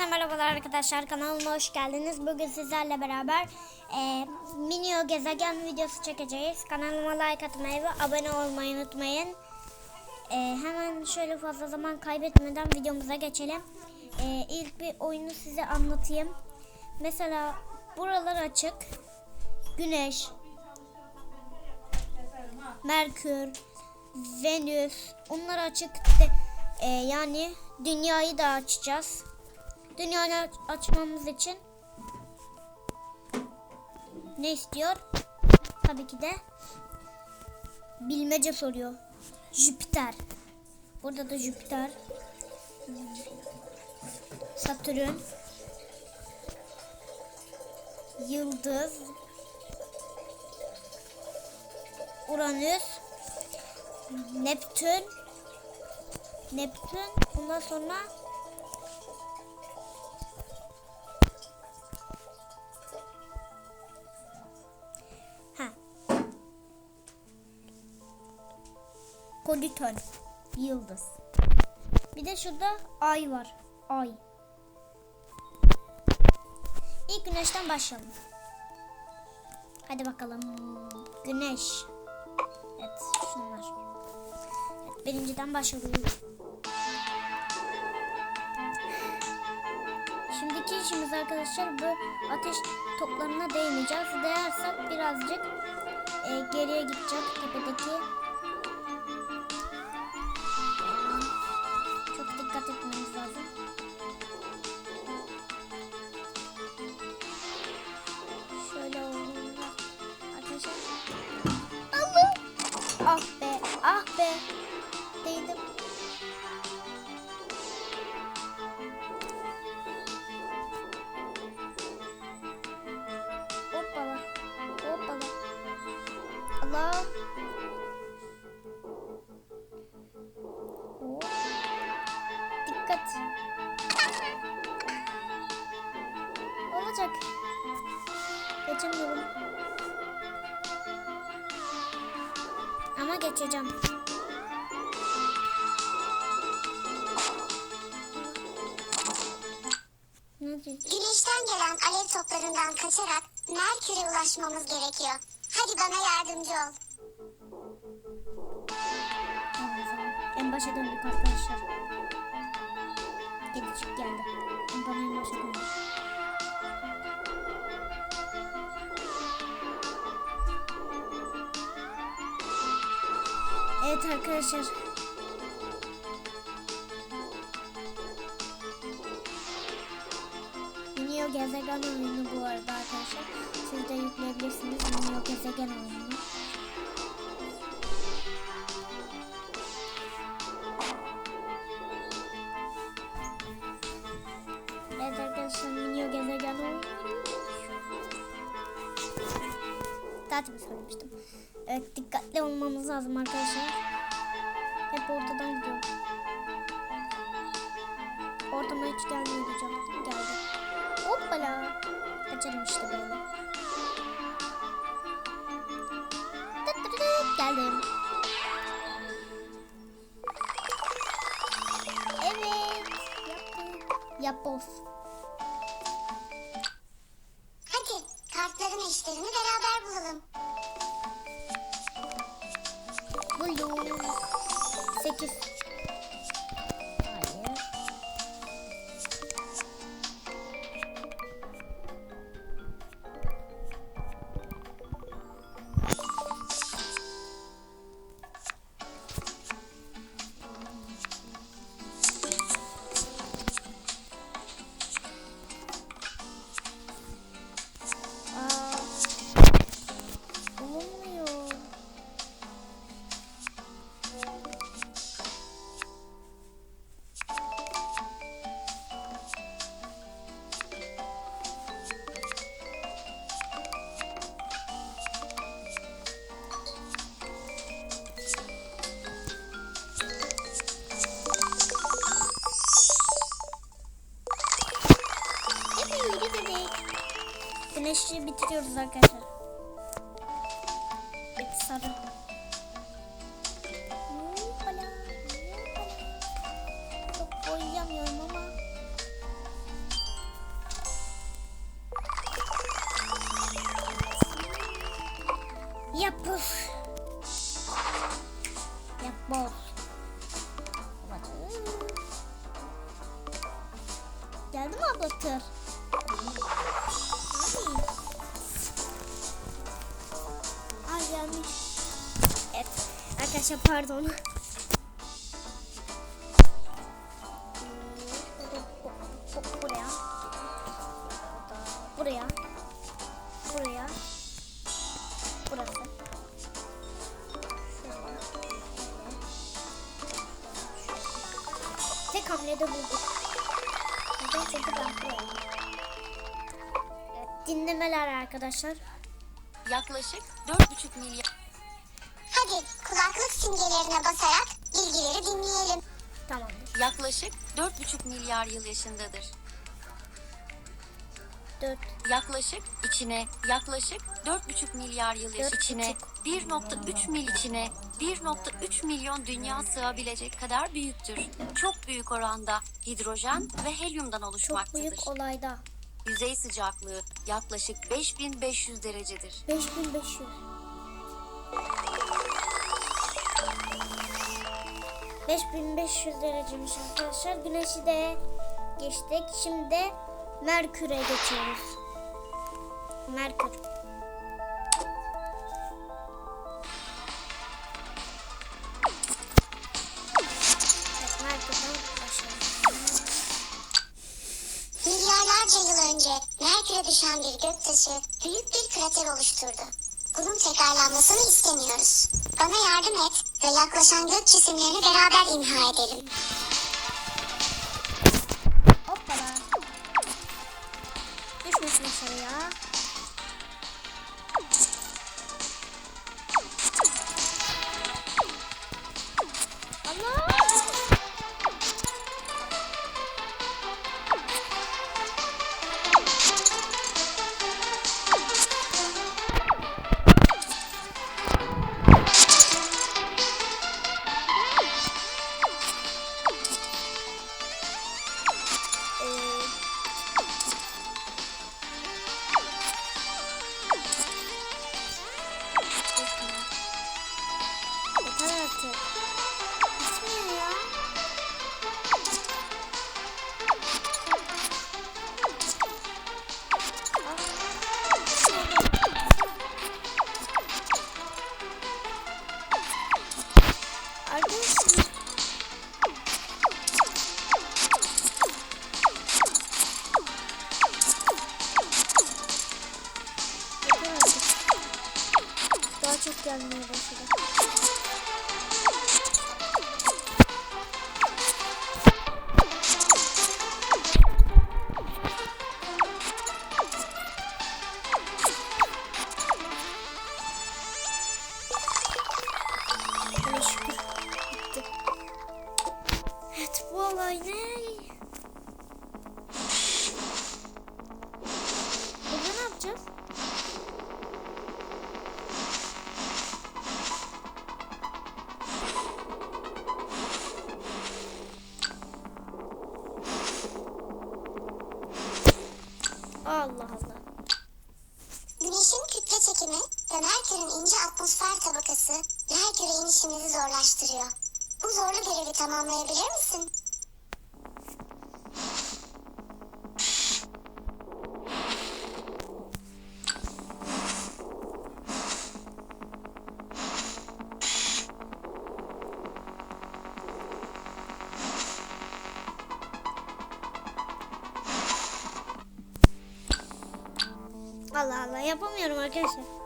Herkese merhabalar arkadaşlar kanalıma hoş geldiniz. Bugün sizlerle beraber e, Minio gezegen videosu çekeceğiz. Kanalıma like atmayı ve abone olmayı unutmayın. E, hemen şöyle fazla zaman kaybetmeden videomuza geçelim. E, ilk bir oyunu size anlatayım. Mesela buralar açık. Güneş, Merkür, Venüs onlar açık. De, e, yani dünyayı da açacağız. Dünyayı aç- açmamız için ne istiyor? Tabii ki de bilmece soruyor. Jüpiter. Burada da Jüpiter. Satürn. Yıldız. Uranüs. Neptün. Neptün. Ondan sonra Plüton. Yıldız. Bir de şurada ay var. Ay. İlk güneşten başlayalım. Hadi bakalım. Güneş. Evet şunlar. Evet, birinciden başlayalım. Şimdiki işimiz arkadaşlar bu ateş toplarına değmeyeceğiz. Değersek birazcık e, geriye gidecek tepedeki. Ah be, Ama geçeceğim. Güneşten gelen alev toplarından kaçarak Merkür'e ulaşmamız gerekiyor. Hadi bana yardımcı ol. En başa döndük arkadaşlar. Gidicik geldi. Bana en başa döndük. Evet arkadaşlar. Minio gezegen oyunu bu arada arkadaşlar. Siz de yükleyebilirsiniz Minio gezegen oyununu. Zaten söylemiştim. Evet dikkatli olmamız lazım arkadaşlar. Hep ortadan gidiyor. Ortama hiç gelmiyor diyeceğim. Geldi. Hoppala. Kaçarım işte böyle. Tıt tıt tıt. Geldim. Evet. Yaptık. Yapboz. just beşi bitiriyoruz arkadaşlar. Bit sarı. Çok boyayamıyorum ama. Yapış. Yapboz. Geldi mi abla? Arkadaşlar pardon. Buraya. Buraya. Buraya. Burası. Tek hamlede bulduk. Neden? Çünkü ben buraya. Dinlemeler arkadaşlar. Yaklaşık 4,5 milyar simgelerine basarak bilgileri dinleyelim. Tamamdır. yaklaşık 4,5 milyar yıl yaşındadır. 4 Yaklaşık içine yaklaşık 4,5 milyar yıl yaş Dört içine buçuk. 1.3 mil içine 1.3 milyon dünya sığabilecek kadar büyüktür. Çok büyük oranda hidrojen ve helyumdan çok oluşmaktadır. büyük olayda. Yüzey sıcaklığı yaklaşık 5500 derecedir. 5500. ...5500 dereceymiş arkadaşlar. Güneşi de geçtik. Şimdi Merkür'e geçiyoruz. Merkür. Milyarlarca yıl önce Merkür'e düşen bir göktaşı büyük bir krater oluşturdu. Bunun tekrarlanmasını istemiyoruz. Bana yardım et ve yaklaşan gök cisimlerini beraber imha edelim. Çok gelmeye başladı. Tamamlayabilir misin? Allah Allah yapamıyorum arkadaşlar.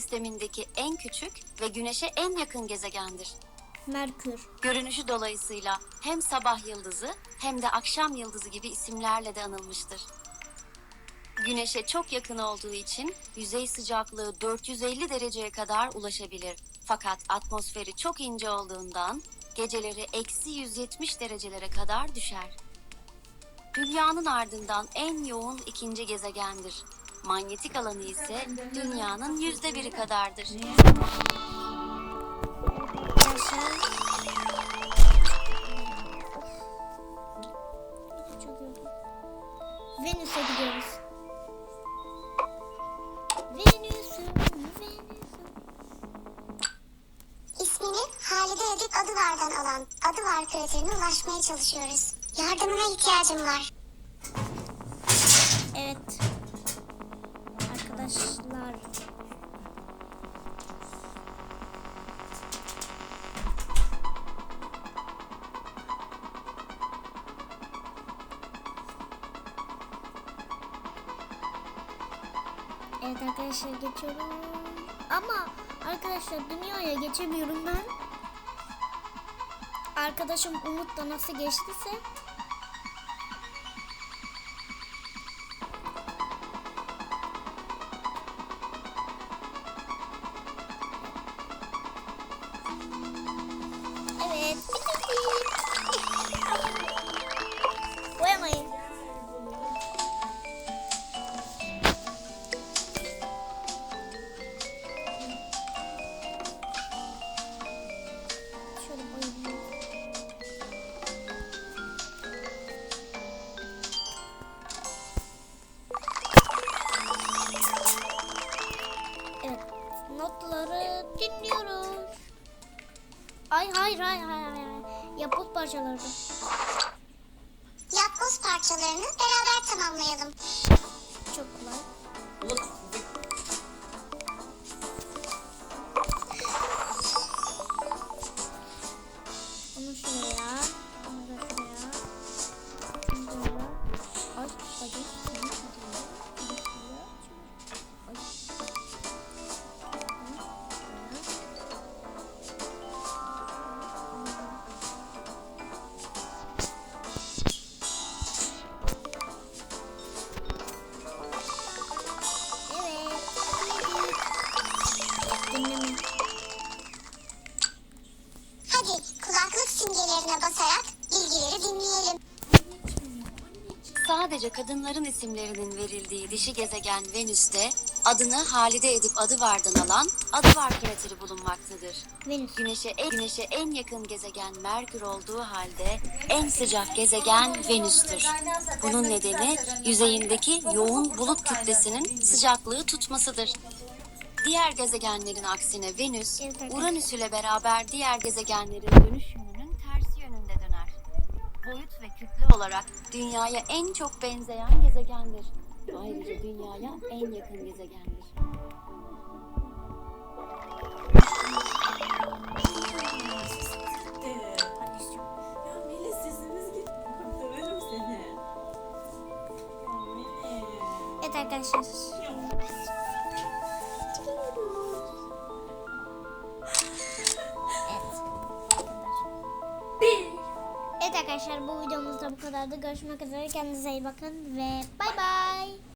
Sistemindeki en küçük ve Güneş'e en yakın gezegendir. Merkür. Görünüşü dolayısıyla hem sabah yıldızı hem de akşam yıldızı gibi isimlerle de anılmıştır. Güneşe çok yakın olduğu için yüzey sıcaklığı 450 dereceye kadar ulaşabilir. Fakat atmosferi çok ince olduğundan geceleri eksi 170 derecelere kadar düşer. Dünyanın ardından en yoğun ikinci gezegendir. Manyetik alanı ise dünyanın yüzde biri kadardır. Venüs'e gidiyoruz. İsmini Halide Edip Adıvar'dan alan Adıvar kraterine ulaşmaya çalışıyoruz. Yardımına ihtiyacım var. Evet arkadaşlar geçiyorum. Ama arkadaşlar dünyaya geçemiyorum ben. Arkadaşım Umut da nasıl geçtiyse Evet. Ay hayır hayır hayır hayır. Yapboz parçaları. Yapboz parçalarını beraber tamamlayalım. Çok kolay. Bunu kadınların isimlerinin verildiği dişi gezegen Venüs'te adını Halide Edip Adıvar'dan alan Adıvar krateri bulunmaktadır. Venüs. Güneşe en, Güneşe en yakın gezegen Merkür olduğu halde en sıcak gezegen Venüs'tür. Bunun nedeni yüzeyindeki yoğun bulut kütlesinin sıcaklığı tutmasıdır. Diğer gezegenlerin aksine Venüs. Uranüs ile beraber diğer gezegenlerin dönüş Boyut ve kütle olarak Dünya'ya en çok benzeyen gezegendir. Ayrıca Dünya'ya en yakın gezegendir. Üzere. Kendinize iyi bakın ve bay bay.